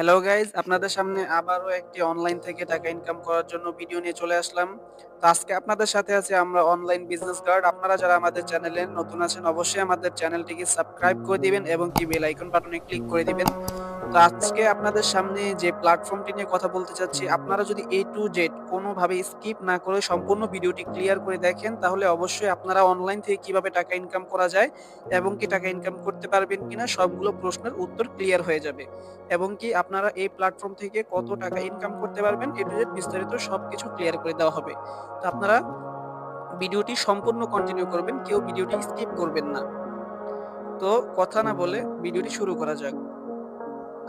Hello guys আপনাদের সামনে আবারও একটি অনলাইন থেকে টাকা ইনকাম করার জন্য ভিডিও নিয়ে চলে আসলাম। তো আজকে আপনাদের সাথে আছে আমরা অনলাইন বিজনেস কার্ড আপনারা যারা আমাদের চ্যানেলে নতুন আছেন, অবশ্যই আমাদের চ্যানেলটিকে সাবস্ক্রাইব করে দিবেন এবং কি বেল আইকন বাটনে ক্লিক করে দিবেন। তো আজকে আপনাদের সামনে যে প্ল্যাটফর্মটি নিয়ে কথা বলতে চাচ্ছি, আপনারা যদি এ টু জেড কোনোভাবে স্কিপ না করে সম্পূর্ণ ভিডিওটি ক্লিয়ার করে দেখেন, তাহলে অবশ্যই আপনারা অনলাইন থেকে কীভাবে টাকা ইনকাম করা যায় এবং কি টাকা ইনকাম করতে পারবেন কিনা সবগুলো প্রশ্নের উত্তর ক্লিয়ার হয়ে যাবে। এবং কি আপনারা এই প্ল্যাটফর্ম থেকে কত টাকা ইনকাম করতে পারবেন এ টু জেড বিস্তারিত সবকিছু ক্লিয়ার করে দেওয়া হবে। তো আপনারা ভিডিওটি সম্পূর্ণ কন্টিনিউ করবেন, কেউ ভিডিওটি স্কিপ করবেন না। তো কথা না বলে ভিডিওটি শুরু করা যাক।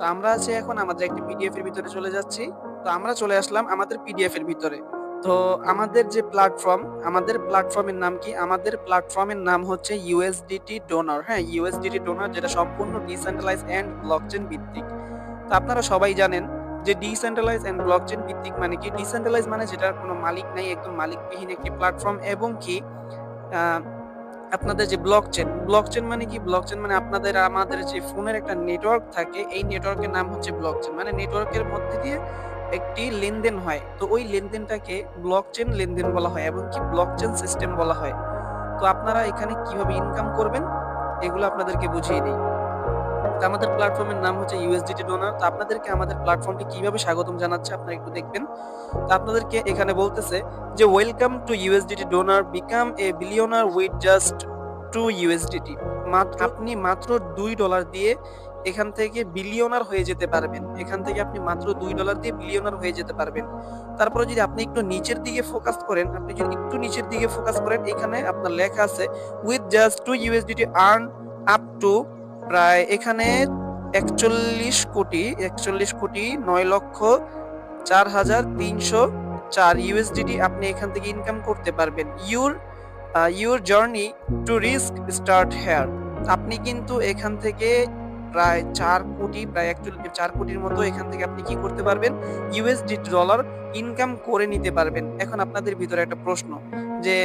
তো আমরা আছি এখন আমাদের একটি পিডিএফ এর ভিতরে চলে যাচ্ছি। তো আমরা চলে আসলাম আমাদের পিডিএফ এর ভিতরে। তো আমাদের যে প্ল্যাটফর্ম আমাদের প্ল্যাটফর্মের নাম কি? আমাদের প্ল্যাটফর্মের নাম হচ্ছে ইউএসডিটি ডোনার হ্যাঁ ইউএসডিটি ডোনার যেটা সম্পূর্ণ ডিসেন্ট্রালাইজ এন্ড ব্লকচেন ভিত্তিক। তো আপনারা সবাই জানেন যে ডিসেন্ট্রালাইজ এন্ড ব্লকচেন ভিত্তিক মানে কি? ডিসেন্ট্রালাইজ মানে যেটার কোনো মালিক নাই, একদম মালিকবিহীন একটি প্ল্যাটফর্ম এবং কি? আপনাদের যে ব্লক চেন ব্লক চেন মানে কি? ব্লক চেন মানে আপনাদের, আমাদের যে ফোনের একটা নেটওয়ার্ক থাকে, এই নেটওয়ার্কের নাম হচ্ছে ব্লক চেন মানে নেটওয়ার্কের মধ্যে দিয়ে একটি লেনদেন হয়। তো ওই লেনদেনটাকে ব্লক চেন লেনদেন বলা হয় এবং কি ব্লক চেন সিস্টেম বলা হয়। তো আপনারা এখানে কীভাবে ইনকাম করবেন, এগুলো আপনাদেরকে বুঝিয়ে দিই। তো আমাদের প্ল্যাটফর্মের নাম হচ্ছে ইউএসডিটি ডোনার তো আপনাদেরকে আমাদের প্ল্যাটফর্মটি কীভাবে স্বাগতম জানাচ্ছে আপনারা একটু দেখবেন। তো আপনাদেরকে এখানে বলতেছে যে welcome to USDT donor become a billionaire with just two USDT মাত্র আপনি মাত্র দুই ডলার দিয়ে এখান থেকে বিলিয়নার হয়ে যেতে পারবেন। এখান থেকে আপনি মাত্র দুই ডলার দিয়ে বিলিয়নার হয়ে যেতে পারবেন। তারপরে যদি আপনি একটু নিচের দিকে ফোকাস করেন, আপনি যদি একটু নিচের দিকে ফোকাস করেন, এখানে আপনার লেখা আছে with just two USDT earn up to প্রায় এখানে একচল্লিশ কোটি একচল্লিশ কোটি নয় লক্ষ চার হাজার তিনশো চার ইউএসডিটি আপনি এখান থেকে ইনকাম করতে পারবেন। Your your journey to risk start here আপনি কিন্তু এখান থেকে প্রায় চার কোটি, প্রায় একচল্লিশ, চার কোটির মতো এখান থেকে আপনি কি করতে পারবেন? ইউএসডি ডলার ইনকাম করে নিতে পারবেন। এখন আপনাদের ভিতরে একটা প্রশ্ন, যে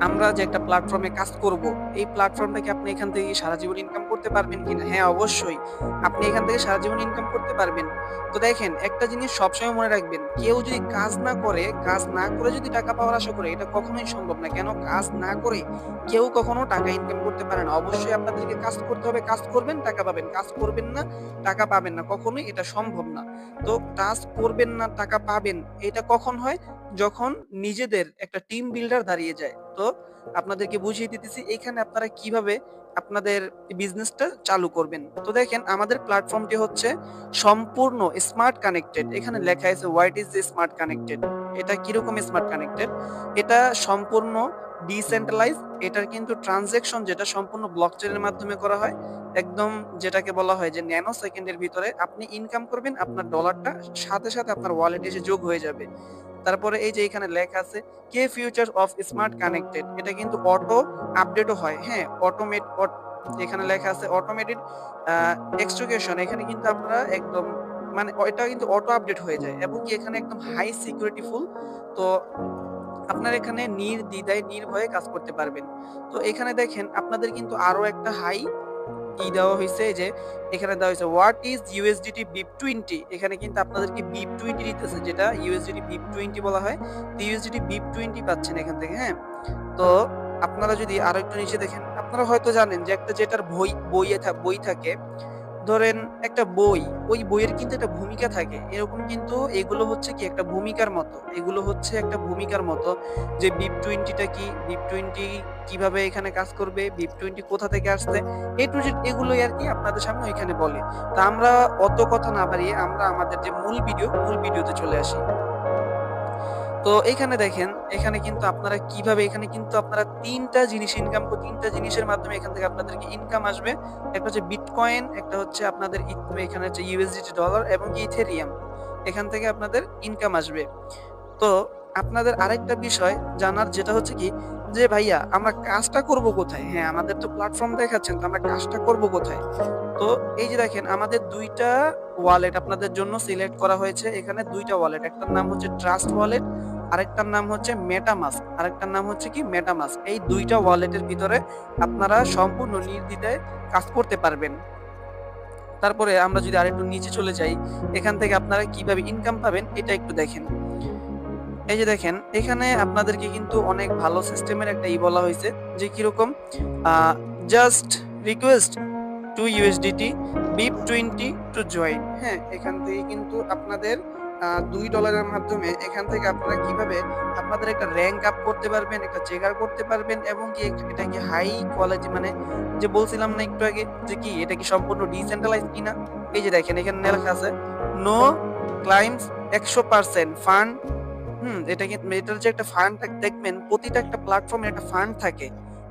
আমরা যে একটা প্ল্যাটফর্মে কাজ করব, এই প্ল্যাটফর্মটা কি আপনি এখান থেকে সারা জীবন ইনকাম করতে পারবেন কিনা? হ্যাঁ অবশ্যই। আপনি এখান থেকে সারা জীবন ইনকাম করতে পারবেন। তো দেখেন, একটা জিনিস সবসময় মনে রাখবেন, কেউ যদি কাজ না করে, কাজ না করে যদি টাকা পাওয়ার আশা করে, এটা কখনোই সম্ভব না। কেন? কাজ না করে কেউ কখনো টাকা ইনকাম করতে পারে না। অবশ্যই আপনাদেরকে কাজ করতে হবে, কাজ করবেন, টাকা পাবেন। কাজ করবেন না, টাকা পাবেন না। কখনোই এটা সম্ভব না। তো কাজ করবেন না, টাকা পাবেন, এটা কখন হয়? যখন নিজেদের একটা টিম বিল্ডার দাঁড়িয়ে যায়, তো আপনাদেরকে বুঝিয়ে দিতেছি এখানে আপনারা কীভাবে আপনাদের বিজনেসটা চালু করবেন। তো দেখেন, আমাদের প্ল্যাটফর্মটি হচ্ছে সম্পূর্ণ স্মার্ট কানেক্টেড এখানে লেখা আছে হোয়াইট ইজ স্মার্ট কানেক্টেড এটা কীরকম স্মার্ট কানেক্টেড এটা সম্পূর্ণ ডিসেন্ট্রালাইজ এটার কিন্তু ট্রানজেকশন যেটা সম্পূর্ণ ব্লকচেনের মাধ্যমে করা হয়, একদম যেটাকে বলা হয় যে ন্যানো সেকেন্ডের ভিতরে আপনি ইনকাম করবেন, আপনার ডলারটা সাথে সাথে আপনার ওয়ালেটে এসে যোগ হয়ে যাবে। তারপরে এই যে এখানে লেখা আছে কে ফিউচার অফ স্মার্ট কানেক্টেড এটা কিন্তু অটো আপডেটও হয় হ্যাঁ অটোমেট এখানে লেখা আছে অটোমেটেড এক্সট্রিকেশন এখানে কিন্তু আপনারা একদম মানে এটা কিন্তু অটো আপডেট হয়ে যায়, এবং কি এখানে একদম হাই সিকিউরিটি ফুল তো আপনার এখানে নির্দ্বিধায়, নির্ভয়ে কাজ করতে পারবেন। তো এখানে দেখেন আপনাদের কিন্তু আরও একটা হাই ই দেওয়া হয়েছে যে, এখানে দেওয়া হয়েছে what is USDT BEP twenty এখানে কিন্তু আপনাদেরকে বিপ টোয়েন্টি দিতেছে, যেটা ইউএসডিটি বিপ টোয়েন্টি বলা হয়। তো ইউএসডিটি বিপ টোয়েন্টি পাচ্ছেন এখান থেকে হ্যাঁ? তো আপনারা যদি আরও একটু নিচে দেখেন, আপনারা হয়তো জানেন যে একটা যেটার বই, বইয়ে বই থাকে ধরেন একটা বই, ওই বইয়ের কিন্তু একটা ভূমিকা থাকে। এরকম কিন্তু এগুলো হচ্ছে কি একটা ভূমিকার মতো। এগুলো হচ্ছে একটা ভূমিকার মতো যে বিপ টোয়েন্টিটা কি, বিপ টোয়েন্টি কীভাবে এখানে কাজ করবে, বিপ টোয়েন্টি কোথা থেকে আসছে, এ টু জেড এগুলোই আর কি আপনাদের সামনে ওইখানে বলে। তা আমরা অত কথা না বাড়িয়ে আমরা আমাদের যে মূল ভিডিও, মূল ভিডিওতে চলে আসি। তো এখানে দেখেন, এখানে কিন্তু আপনারা কীভাবে, এখানে কিন্তু আপনারা তিনটা জিনিস ইনকাম তিনটা জিনিসের মাধ্যমে এখান থেকে আপনাদেরকে ইনকাম আসবে। একটা হচ্ছে বিটকয়েন একটা হচ্ছে আপনাদের এখানে হচ্ছে ইউএসডিটি ডলার এবং ইথেরিয়াম এখান থেকে আপনাদের ইনকাম আসবে। তো আপনাদের আরেকটা বিষয় জানার যেটা হচ্ছে কি, যে ভাইয়া, আমরা কাজটা করব কোথায়? হ্যাঁ আমাদের তো প্ল্যাটফর্ম দেখাচ্ছেন, তো আমরা কাজটা করব কোথায়? তো এই যে দেখেন, আমাদের দুইটা ওয়ালেট আপনাদের জন্য সিলেক্ট করা হয়েছে। এখানে দুইটা ওয়ালেট একটার নাম হচ্ছে ট্রাস্ট ওয়ালেট আরেকটার নাম হচ্ছে মেটামাস্ক আরেকটার নাম হচ্ছে কি মেটামাস্ক এই দুইটা ওয়ালেটের ভিতরে আপনারা সম্পূর্ণ নির্দ্বিধায় কাজ করতে পারবেন। তারপরে আমরা যদি আরেকটু নিচে চলে যাই, এখান থেকে আপনারা কীভাবে ইনকাম পাবেন এটা একটু দেখেন। এই যে দেখেন, এখানে আপনাদেরকে কিন্তু অনেক ভালো সিস্টেমের একটা ই বলা হয়েছে যে কীরকম just request to USDT BEP twenty to join হ্যাঁ এখান থেকে কিন্তু আপনাদের দুই ডলারের মাধ্যমে এখান থেকে আপনারা কীভাবে আপনাদের একটা র্যাঙ্ক আপ করতে পারবেন, একটা চেকার করতে পারবেন এবং কি এটা কি হাই কোয়ালিটি মানে যে বলছিলাম না একটু আগে যে কি এটা কি সম্পূর্ণ ডিসেন্ট্রালাইজ কিনা? এই যে দেখেন এখানে লেখা আছে নো ক্লাইমস একশো পার্সেন্ট ফান্ড হুম, এটা কিন্তু এটার যে একটা ফান্ড দেখবেন প্রতিটা একটা প্ল্যাটফর্মে একটা ফান্ড থাকে।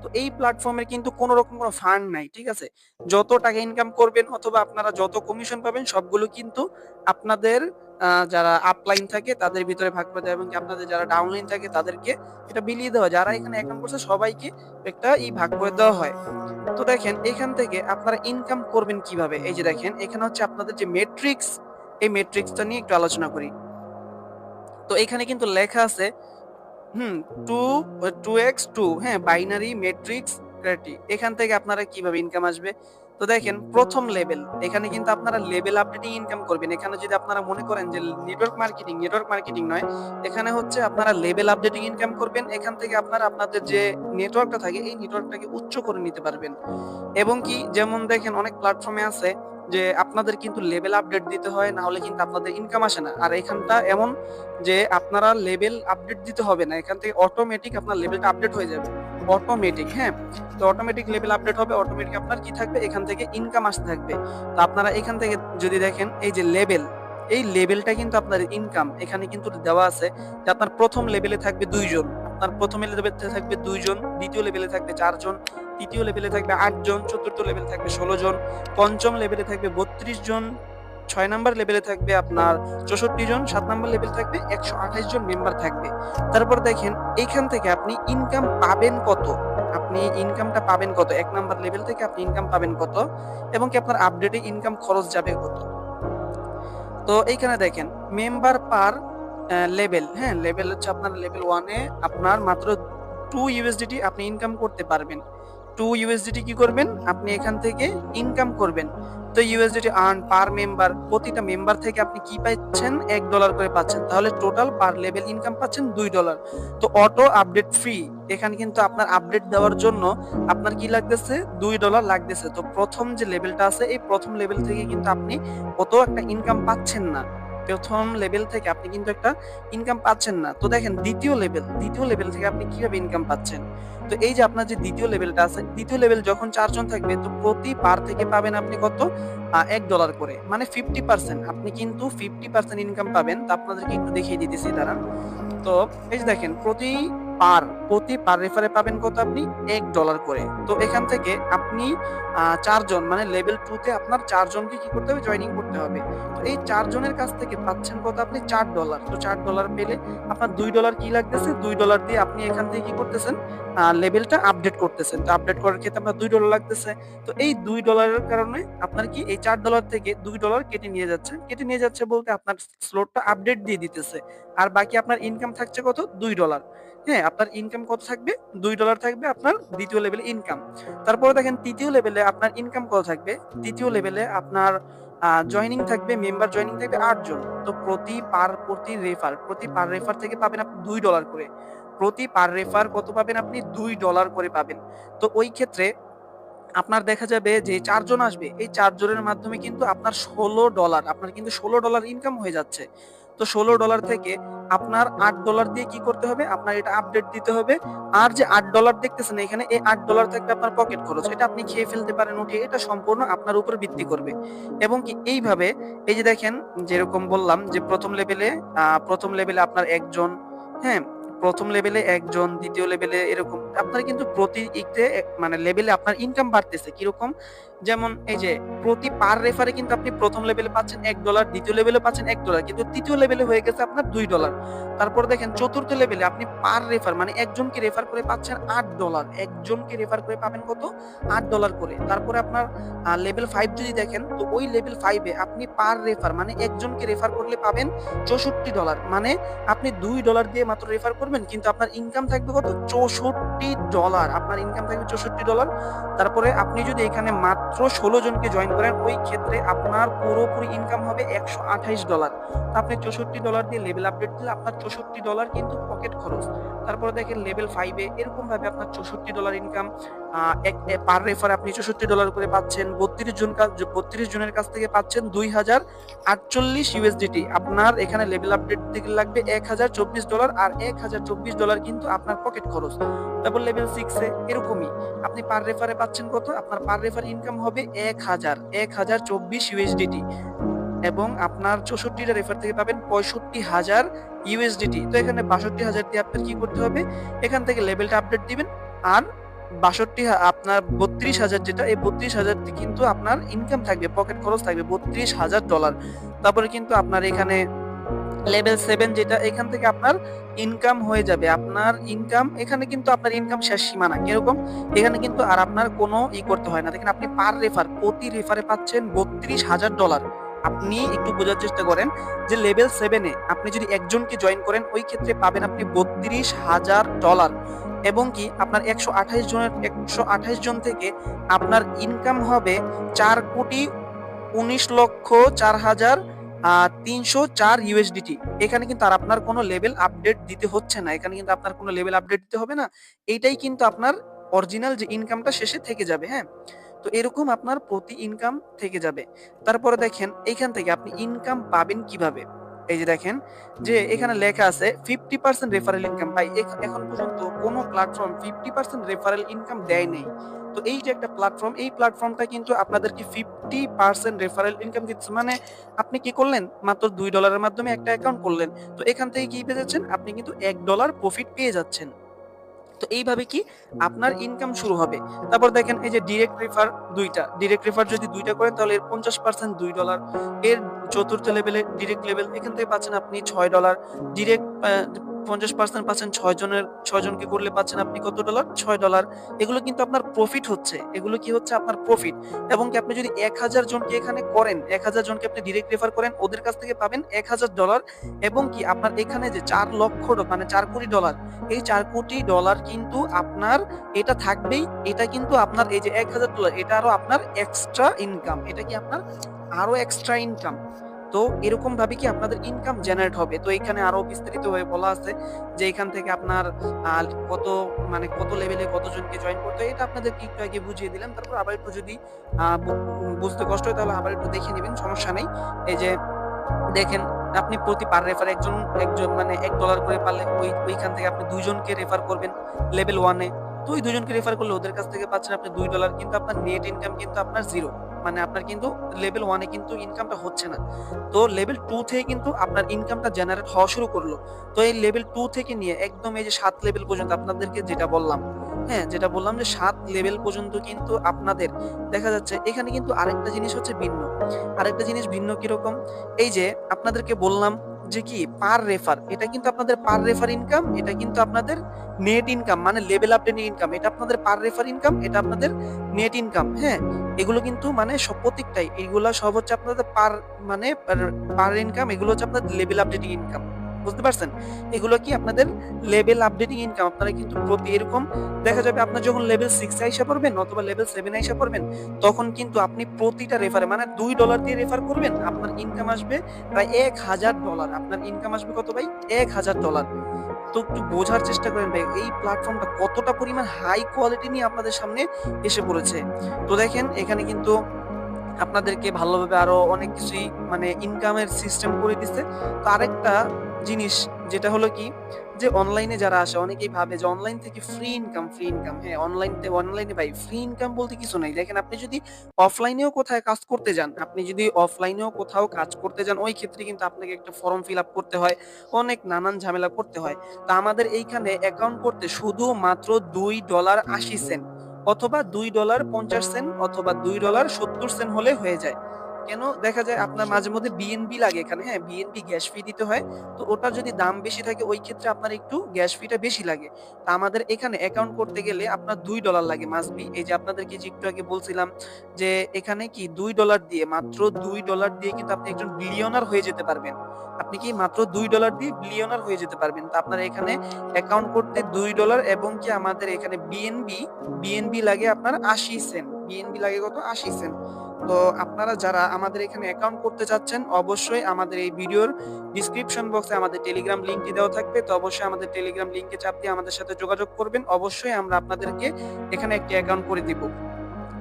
তো এই প্ল্যাটফর্মের কিন্তু কোনো রকম কোনো ফান্ড নাই, ঠিক আছে? যত টাকা ইনকাম করবেন অথবা আপনারা যত কমিশন পাবেন, সবগুলো কিন্তু আপনাদের যারা আপলাইন থাকে তাদের ভিতরে ভাগ করে দেয় এবং আপনাদের যারা ডাউনলাইন থাকে তাদেরকে এটা বিলিয়ে দেওয়া। যারা এখানে অ্যাকাউন্ট করছে, সবাইকে একটা ই ভাগ করে দেওয়া হয়। তো দেখেন, এখান থেকে আপনারা ইনকাম করবেন কীভাবে? এই যে দেখেন, এখানে হচ্ছে আপনাদের যে মেট্রিক্স এই মেট্রিক্সটা নিয়ে একটু আলোচনা করি। তো এখানে কিন্তু লেখা আছে hmm two two x two হ্যাঁ বাইনারি ক্রাইটি এখান থেকে আপনারা কীভাবে ইনকাম আসবে? তো দেখেন, প্রথম লেভেল এখানে কিন্তু আপনারা লেভেল আপডেটিং ইনকাম করবেন। এখানে যদি আপনারা মনে করেন যে নেটওয়ার্ক মার্কেটিং নেটওয়ার্ক মার্কেটিং নয়, এখানে হচ্ছে আপনারা লেভেল আপডেটিং ইনকাম করবেন। এখান থেকে আপনারা আপনাদের যে নেটওয়ার্কটা থাকে, এই নেটওয়ার্কটাকে উচ্চ করে নিতে পারবেন। এবং কি, যেমন দেখেন, অনেক প্ল্যাটফর্মে আছে যে আপনাদের কিন্তু লেভেল আপডেট দিতে হয় না হলে কিন্তু আপনাদের ইনকাম আসে না। আর এখানটা এমন যে আপনারা লেভেল আপডেট দিতে হবে না, এখান থেকে অটোমেটিক আপনার লেভেলটা আপডেট হয়ে যাবে। অটোমেটিক হ্যাঁ? তো অটোমেটিক লেভেল আপডেট হবে অটোমেটিক আপনার কি থাকবে? এখান থেকে ইনকাম আসতে থাকবে। তো আপনারা এখান থেকে যদি দেখেন, এই যে লেভেল এই লেভেলটা কিন্তু আপনার ইনকাম এখানে কিন্তু দেওয়া আছে যে আপনার প্রথম লেভেলে থাকবে দুইজন, আপনার প্রথম লেভেলে থাকবে দুইজন, দ্বিতীয় লেভেলে থাকবে চারজন। তৃতীয় লেভেলে থাকবে আটজন, চতুর্থ লেভেলে থাকবে ষোলো জন, পঞ্চম লেভেলে থাকবে বত্রিশ জন, ছয় নাম্বার লেভেলে থাকবে আপনার চৌষট্টি জন, সাত নাম্বার লেভেল থাকবে একশো আঠাশ জন মেম্বার থাকবে। তারপর দেখেন এইখান থেকে আপনি ইনকাম পাবেন কত? আপনি ইনকামটা পাবেন কত? এক নাম্বার লেভেল থেকে আপনি ইনকাম পাবেন কত? এবং কি আপনার আপডেটে ইনকাম খরচ যাবে কত? তো এইখানে দেখেন মেম্বার পার লেভেল হ্যাঁ লেভেল হচ্ছে আপনার লেভেল ওয়ানে আপনার মাত্র টু ইউএসডিটি আপনি ইনকাম করতে পারবেন। টু ইউএসডিটি কি করবেন? আপনি এখান থেকে ইনকাম করবেন। তো ইউএসডিটি আর্ন পার মেম্বার প্রতিটা মেম্বার থেকে আপনি কি পাচ্ছেন? এক ডলার করে পাচ্ছেন। তাহলে টোটাল পার লেভেল ইনকাম পাচ্ছেন দুই ডলার তো অটো আপডেট ফ্রি এখানে কিন্তু আপনার আপডেট দেওয়ার জন্য আপনার কি লাগতেছে? দুই ডলার লাগতেছে। তো প্রথম যে লেভেলটা আছে, এই প্রথম লেভেল থেকে কিন্তু আপনি কত একটা ইনকাম পাচ্ছেন না। প্রথম লেভেল থেকে আপনি কিন্তু একটা ইনকাম পাচ্ছেন না। তো দেখেন, দ্বিতীয় লেভেল দ্বিতীয় লেভেল থেকে আপনি কীভাবে ইনকাম পাচ্ছেন? তো এই যে আপনার যে দ্বিতীয় লেভেলটা আছে, দ্বিতীয় লেভেল যখন চারজন থাকবে, তো প্রতি পার থেকে পাবেন আপনি কত? এক ডলার করে। মানে ফিফটি পার্সেন্ট আপনি কিন্তু ফিফটি পার্সেন্ট ইনকাম পাবেন। তা আপনাদেরকে একটু দেখিয়ে দিতেছি, দাঁড়ান। তো এই যে দেখেন, প্রতি পার প্রতি পার রেফারে পাবেন কত আপনি? এক ডলার করে। তো এখান থেকে আপনি চারজন মানে লেভেল টু তে আপনার চারজনকে কি করতে হবে? জয়েনিং করতে হবে। তো এই চারজনের কাছ থেকে পাচ্ছেন কত আপনি? চার ডলার তো চার ডলার পেলে আপনার দুই ডলার কি লাগতেছে? দুই ডলার দিয়ে আপনি এখান থেকে কি করতেছেন? লেভেলটা আপডেট করতেছেন। তো আপডেট করার ক্ষেত্রে আপনার দুই ডলার লাগতেছে। তো এই দুই ডলারের কারণে আপনার কি এই চার ডলার থেকে দুই ডলার কেটে নিয়ে যাচ্ছে। কেটে নিয়ে যাচ্ছে বলতে আপনার স্লোটটা আপডেট দিয়ে দিতেছে। আর বাকি আপনার ইনকাম থাকছে কত? দুই ডলার হ্যাঁ আপনার ইনকাম কত থাকবে? দুই ডলার থাকবে আপনার দ্বিতীয় লেভেলে ইনকাম তারপরে দেখেন, তৃতীয় লেভেলে আপনার ইনকাম কত থাকবে? তৃতীয় লেভেলে আপনার জয়নিং থাকবে মেম্বার জয়নিং থাকবে আটজন তো প্রতি পার প্রতি রেফার প্রতি পার রেফার থেকে পাবেন আপনি দুই ডলার করে। প্রতি পার রেফার কত পাবেন আপনি? দুই ডলার করে পাবেন। তো ওই ক্ষেত্রে আপনার দেখা যাবে যে চারজন আসবে, এই চারজনের মাধ্যমে কিন্তু আপনার ষোলো ডলার আপনার কিন্তু ষোলো ডলার ইনকাম হয়ে যাচ্ছে। তো ষোলো ডলার থেকে আপনার আট ডলার দিয়ে কি করতে হবে? আপনার এটা আপডেট দিতে হবে। আর যে আট ডলার দেখতেছেন, এখানে এই আট ডলার থাকবে আপনার পকেট খরচ। এটা আপনি খেয়ে ফেলতে পারেন উঠে এটা সম্পূর্ণ আপনার উপর ভিত্তি করবে। এবং কি এইভাবে, এই যে দেখেন, যেরকম বললাম যে প্রথম লেভেলে প্রথম লেভেলে আপনার একজন হ্যাঁ প্রথম লেভেলে একজন, দ্বিতীয় লেভেলে এরকম। আপনার কিন্তু প্রতি এক- মানে লেভেলে আপনার ইনকাম বাড়তেছে। কীরকম? যেমন এই যে প্রতি পার রেফারে কিন্তু আপনি প্রথম লেভেলে পাচ্ছেন এক ডলার দ্বিতীয় লেভেলে পাচ্ছেন এক ডলার কিন্তু তৃতীয় লেভেলে হয়ে গেছে আপনার দুই ডলার তারপর দেখেন চতুর্থ লেভেলে আপনি পার রেফার মানে একজনকে রেফার করে পাচ্ছেন আট ডলার একজনকে রেফার করে পাবেন কত? আট ডলার করে। তারপরে আপনার লেভেল ফাইভ যদি দেখেন, তো ওই লেভেল ফাইভে আপনি পার রেফার মানে একজনকে রেফার করলে পাবেন চৌষট্টি ডলার মানে আপনি দুই ডলার দিয়ে মাত্র রেফার করবেন, কিন্তু আপনার ইনকাম থাকবে কত? চৌষট্টি ডলার আপনার ইনকাম থাকবে চৌষট্টি ডলার তারপরে আপনি যদি এখানে মাত্র মাত্র ষোলো জনকে জয়েন করেন। ওই ক্ষেত্রে আপনার পুরোপুরি ইনকাম হবে একশো আঠাইশ ডলার আপনি চৌষট্টি ডলার দিয়ে লেভেল আপডেট দিলে আপনার চৌষট্টি ডলার কিন্তু পকেট খরচ। তারপরে দেখেন লেভেল ফাইভে এরকম ভাবে আপনার চৌষট্টি ডলার ইনকাম এক পার রেফার আপনি চৌষট্টি ডলার করে পাচ্ছেন। বত্রিশ জন বত্রিশ জনের কাছ থেকে পাচ্ছেন দুই হাজার আটচল্লিশ ইউএসডিটি আপনার এখানে লেভেল আপডেট দিতে লাগবে এক হাজার চব্বিশ ডলার আর এক হাজার চব্বিশ ডলার কিন্তু আপনার পকেট খরচ। তারপর লেভেল সিক্সে এরকমই। আপনি পার রেফারে পাচ্ছেন কত? আপনার পার রেফার ইনকাম হবে এক হাজার এক হাজার চব্বিশ ইউএসডিটি এবং আপনার চৌষট্টিটা রেফার থেকে পাবেন পঁয়ষট্টি হাজার ইউএসডিটি তো এখানে বাষট্টি হাজার দিয়ে আপনার কি করতে হবে? এখান থেকে লেভেলটা আপডেট দিবেন আর বাষট্টি আপনার বত্রিশ হাজার যেটা, এই বত্রিশ হাজার কিন্তু আপনার ইনকাম থাকবে পকেট খরচ থাকবে বত্রিশ হাজার ডলার তারপরে কিন্তু আপনার এখানে লেভেল সেভেন যেটা এখান থেকে আপনার ইনকাম হয়ে যাবে। আপনার ইনকাম এখানে কিন্তু আপনার ইনকাম শেষ সীমানা। কীরকম? এখানে কিন্তু আর আপনার কোনো ই করতে হয় না। দেখেন আপনি পার রেফার প্রতি রেফারে পাচ্ছেন বত্রিশ হাজার ডলার আপনি একটু বোঝার চেষ্টা করেন যে লেভেল সেভেনে আপনি যদি একজনকে জয়েন করেন, ওই ক্ষেত্রে পাবেন আপনি বত্রিশ হাজার ডলার এবং কি আপনার একশো আঠাইশ জনের, একশো আঠাইশ জন থেকে আপনার ইনকাম হবে চার কোটি উনিশ লক্ষ চার হাজার তিনশো চার ইউএসডিটি এখানে কিন্তু আর আপনার কোনো লেভেল আপডেট দিতে হচ্ছে না। এখানে কিন্তু আপনার কোনো লেভেল আপডেট দিতে হবে না। এইটাই কিন্তু আপনার অরিজিনাল যে ইনকামটা শেষে থেকে যাবে হ্যাঁ? তো এরকম আপনার প্রতি ইনকাম থেকে যাবে। তারপরে দেখেন এইখান থেকে আপনি ইনকাম পাবেন কীভাবে? এই যে দেখেন, যে এখানে লেখা আছে ফিফটি পার্সেন্ট রেফারেল ইনকাম ভাই এখন পর্যন্ত কোনো platform fifty percent referral income দেয় নেই। তো এই যে একটা প্ল্যাটফর্ম এই প্ল্যাটফর্মটা কিন্তু আপনাদেরকে ফিফটি পার্সেন্ট রেফারেল ইনকাম দিচ্ছে। মানে আপনি কি করলেন? মাত্র দুই ডলারের মাধ্যমে একটা অ্যাকাউন্ট করলেন। তো এখান থেকে কি পেয়ে যাচ্ছেন? আপনি কিন্তু এক ডলার প্রফিট পেয়ে যাচ্ছেন। তো এইভাবে কি আপনার ইনকাম শুরু হবে? তারপর দেখেন এই যে ডিরেক্ট রেফার দুইটা। ডিরেক্ট রেফার যদি দুইটা করেন, তাহলে এর পঞ্চাশ পার্সেন্ট দুই ডলার এর চতুর্থ লেভেলে ডিরেক্ট লেভেল এখান থেকে পাচ্ছেন আপনি ছয় ডলার ডিরেক্ট পঞ্চাশ পার্সেন্ট পাচ্ছেন ছয় জনের, ছয় জনকে করলে পাচ্ছেন আপনি কত ডলার ছয় ডলার এগুলো কিন্তু আপনার প্রফিট হচ্ছে। এগুলো কি হচ্ছে? আপনার প্রফিট এবং কি আপনি যদি এক হাজার জনকে এখানে করেন, এক হাজার জনকে আপনি ডিরেক্ট রেফার করেন, ওদের কাছ থেকে পাবেন এক হাজার ডলার এবং কি আপনার এখানে যে চার লক্ষ মানে চার কোটি ডলার এই চার কোটি ডলার কিন্তু আপনার এটা থাকবেই। এটা কিন্তু আপনার এই যে এক হাজার ডলার এটা আরও আপনার এক্সট্রা ইনকাম এটা কি আপনার আরও এক্সট্রা ইনকাম তো এরকম ভাবে কি আপনাদের ইনকাম জেনারেট হবে? তো এখানে আরও বিস্তারিত ভাবে বলা আছে যে এখান থেকে আপনার কত মানে কত লেভেলে কতজনকে জয়েন করতে এটা আপনাদেরকে একটু আগে বুঝিয়ে দিলাম। তারপর আবার একটু যদি বুঝতে কষ্ট হয় তাহলে আবার একটু দেখে নেবেন, সমস্যা নেই। এই যে, দেখেন, আপনি প্রতি পার রেফার একজন একজন মানে এক ডলার করে পারলে ওই, ওইখান থেকে আপনি দুইজনকে রেফার করবেন লেভেল ওয়ানে তো ওই দুজনকে রেফার করলে ওদের কাছ থেকে পাচ্ছেন আপনি দুই ডলার কিন্তু আপনার নেট ইনকাম কিন্তু আপনার জিরো মানে আপনার কিন্তু লেভেল ওয়ানে কিন্তু ইনকামটা হচ্ছে না। তো লেভেল টু থেকে কিন্তু আপনার ইনকামটা জেনারেট হওয়া শুরু করল। তো এই লেভেল টু থেকে নিয়ে একদম এই যে সাত লেভেল পর্যন্ত আপনাদেরকে যেটা বললাম হ্যাঁ যেটা বললাম যে সাত লেভেল পর্যন্ত কিন্তু আপনাদের দেখা যাচ্ছে এখানে কিন্তু আরেকটা জিনিস হচ্ছে ভিন্ন। আরেকটা জিনিস ভিন্ন কীরকম? এই যে আপনাদেরকে বললাম যে কি পার রেফার এটা কিন্তু আপনাদের পার রেফার ইনকাম এটা কিন্তু আপনাদের নেট ইনকাম মানে লেভেল আপডেট ইনকাম এটা আপনাদের পার রেফার ইনকাম এটা আপনাদের নেট ইনকাম হ্যাঁ? এগুলো কিন্তু মানে সব প্রত্যেকটাই এগুলো সব হচ্ছে আপনাদের পার মানে পার ইনকাম এগুলো হচ্ছে আপনাদের লেভেল আপডেটিং ইনকাম বুঝতে পারছেন? এগুলো কি আপনাদের লেভেল আপডেটিং ইনকাম আপনারা কিন্তু প্রতি এরকম দেখা যাবে আপনার যখন লেভেল সিক্স আইসা পড়বেন অথবা লেভেল সেভেন আইসা পড়বেন, তখন কিন্তু আপনি প্রতিটা রেফারে মানে দুই ডলার দিয়ে রেফার করবেন, আপনার ইনকাম আসবে প্রায় এক হাজার ডলার আপনার ইনকাম আসবে কত ভাই? এক হাজার ডলার তো একটু বোঝার চেষ্টা করেন ভাই, এই প্ল্যাটফর্মটা কতটা পরিমাণ হাই কোয়ালিটি নিয়ে আপনাদের সামনে এসে পড়েছে? তো দেখেন, এখানে কিন্তু আপনাদেরকে ভালোভাবে আরও অনেক কিছুই মানে ইনকামের সিস্টেম করে দিচ্ছে তো আরেকটা জিনিস, যেটা হলো কি, যে অনলাইনে যারা আসে, অনেকেই ভাবে যে অনলাইন থেকে ফ্রি ইনকাম ফ্রি ইনকাম হ্যাঁ অনলাইন অনলাইনে ভাই ফ্রি ইনকাম বলতে কিছু নাই। দেখেন, আপনি যদি অফলাইনেও কোথায় কাজ করতে যান, আপনি যদি অফলাইনেও কোথাও কাজ করতে যান, ওই ক্ষেত্রে কিন্তু আপনাকে একটা ফর্ম ফিল আপ করতে হয়, অনেক নানান ঝামেলা করতে হয়। তা আমাদের এইখানে অ্যাকাউন্ট করতে শুধু মাত্র দুই ডলার আশি সেন্ট অথবা দুই ডলার পঞ্চাশ সেন্ট অথবা দুই ডলার সত্তর সেন্ট হলে হয়ে যায়। কেন? দেখা যায় আপনার মাঝে মধ্যে বিএনবি লাগে এখানে হ্যাঁ? বিএনবি গ্যাস ফি দিতে হয়। তো ওটার যদি দাম বেশি থাকে, ওই ক্ষেত্রে আপনার একটু গ্যাস ফিটা বেশি লাগে। তা আমাদের এখানে অ্যাকাউন্ট করতে গেলে আপনার দুই ডলার লাগে মাস্ট বি এই যে আপনাদেরকে যে একটু আগে বলছিলাম যে এখানে কি দুই ডলার দিয়ে, মাত্র দুই ডলার দিয়ে কিন্তু আপনি একজন বিলিয়নার হয়ে যেতে পারবেন। আপনি কি মাত্র দুই ডলার দিয়ে বিলিয়নার হয়ে যেতে পারবেন? তা আপনার এখানে অ্যাকাউন্ট করতে দুই ডলার এবং কি আমাদের এখানে বিএনবি বিএনবি লাগে আপনার আশি সেন্ট বিএনবি লাগে কত? আশি সেন্ট তো আপনারা যারা আমাদের এখানে অ্যাকাউন্ট করতে চাচ্ছেন, অবশ্যই আমাদের এই ভিডিওর ডিসক্রিপশন বক্সে আমাদের টেলিগ্রাম লিঙ্কটি দেওয়া থাকবে। তো অবশ্যই আমাদের টেলিগ্রাম লিঙ্কে চাপ দিয়ে আমাদের সাথে যোগাযোগ করবেন। অবশ্যই আমরা আপনাদেরকে এখানে একটি অ্যাকাউন্ট করে দিব।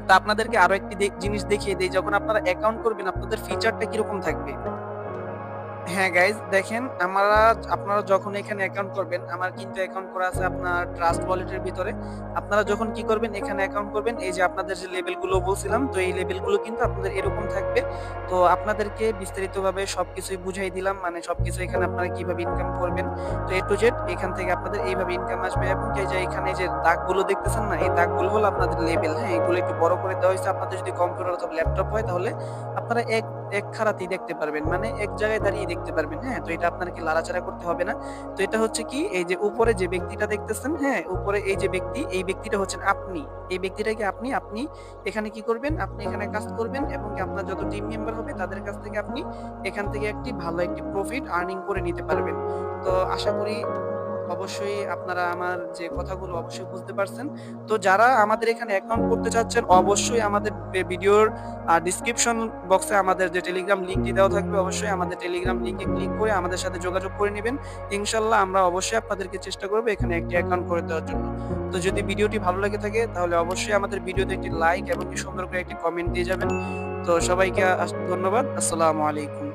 তো আপনাদেরকে আরও একটি জিনিস দেখিয়ে দিই। যখন আপনারা অ্যাকাউন্ট করবেন, আপনাদের ফিচারটা কীরকম থাকবে? হ্যাঁ গাইজ দেখেন, আমরা আপনারা যখন এখানে অ্যাকাউন্ট করবেন, আমার কিন্তু অ্যাকাউন্ট করা আছে আপনার ট্রাস্ট ওয়ালেটের ভিতরে। আপনারা যখন কি করবেন, এখানে অ্যাকাউন্ট করবেন, এই যে আপনাদের যে লেভেলগুলো বলছিলাম, তো এই লেভেলগুলো কিন্তু আপনাদের এরকম থাকবে। তো আপনাদেরকে বিস্তারিতভাবে সব কিছুই বুঝাই দিলাম মানে সবকিছু এখানে আপনারা কীভাবে ইনকাম করবেন। তো এ টু জেড এখান থেকে আপনাদের এইভাবে ইনকাম আসবে এবং এই যে এখানে যে দাগগুলো দেখতেছেন না, এই দাগগুলো হলো আপনাদের লেভেল হ্যাঁ এগুলো একটু বড় করে দেওয়া হয়েছে। আপনাদের যদি কম্পিউটার অথবা ল্যাপটপ হয়, তাহলে আপনারা এক এক খারাতেই দেখতে পারবেন মানে এক জায়গায় দাঁড়িয়ে দেখতে পারবেন হ্যাঁ? তো এটা আপনাকে লাড়াচাড়া করতে হবে না। তো এটা হচ্ছে কি, এই যে উপরে যে ব্যক্তিটা দেখতেছেন হ্যাঁ? উপরে এই যে ব্যক্তি, এই ব্যক্তিটা হচ্ছেন আপনি। এই ব্যক্তিটাকে আপনি আপনি এখানে কি করবেন? আপনি এখানে কাজ করবেন এবং আপনার যত টিম মেম্বার হবে, তাদের কাছ থেকে আপনি এখান থেকে একটি ভালো একটি প্রফিট আর্নিং করে নিতে পারবেন। তো আশা করি অবশ্যই আপনারা আমার যে কথাগুলো অবশ্যই বুঝতে পারছেন। তো যারা আমাদের এখানে অ্যাকাউন্ট করতে চাচ্ছেন, অবশ্যই আমাদের ভিডিওর ডিসক্রিপশন বক্সে আমাদের যে টেলিগ্রাম লিঙ্কটি দেওয়া থাকবে, অবশ্যই আমাদের টেলিগ্রাম লিঙ্কে ক্লিক করে আমাদের সাথে যোগাযোগ করে নেবেন। ইনশাল্লাহ আমরা অবশ্যই আপনাদেরকে চেষ্টা করব এখানে একটি অ্যাকাউন্ট করে দেওয়ার জন্য। তো যদি ভিডিওটি ভালো লাগে থাকে, তাহলে অবশ্যই আমাদের ভিডিওতে একটি লাইক এবং সুন্দর করে একটি কমেন্ট দিয়ে যাবেন। তো সবাইকে ধন্যবাদ। আসসালামু আলাইকুম।